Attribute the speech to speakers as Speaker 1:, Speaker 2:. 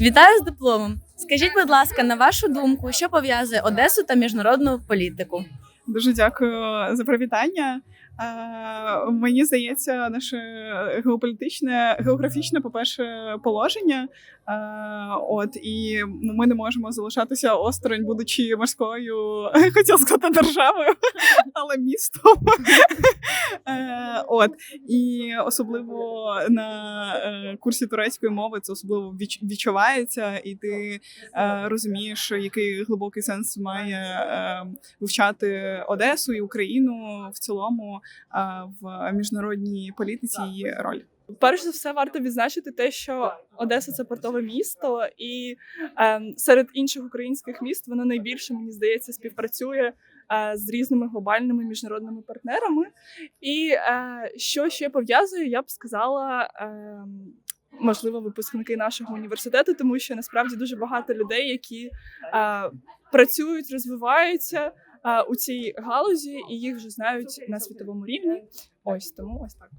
Speaker 1: Вітаю з дипломом. Скажіть, будь ласка, на вашу думку, що пов'язує Одесу та міжнародну політику?
Speaker 2: Дуже дякую за привітання. Мені здається, наше геополітичне, географічне, по-перше, положення. Е, от і ми не можемо залишатися осторонь, будучи морською, хотіла сказати державою, але містом. От. І особливо на е, курсі турецької мови це особливо відч- відчувається, і ти е, розумієш, який глибокий сенс має е, вивчати Одесу і Україну в цілому в міжнародній політиці її роль.
Speaker 3: Перш за все, варто відзначити те, що Одеса це портове місто, і е, серед інших українських міст воно найбільше, мені здається, співпрацює е, з різними глобальними міжнародними партнерами. І е, що ще пов'язує, я б сказала. Е, Можливо, випускники нашого університету, тому що насправді дуже багато людей, які е, працюють, розвиваються е, у цій галузі, і їх вже знають на світовому рівні. Ось тому ось так.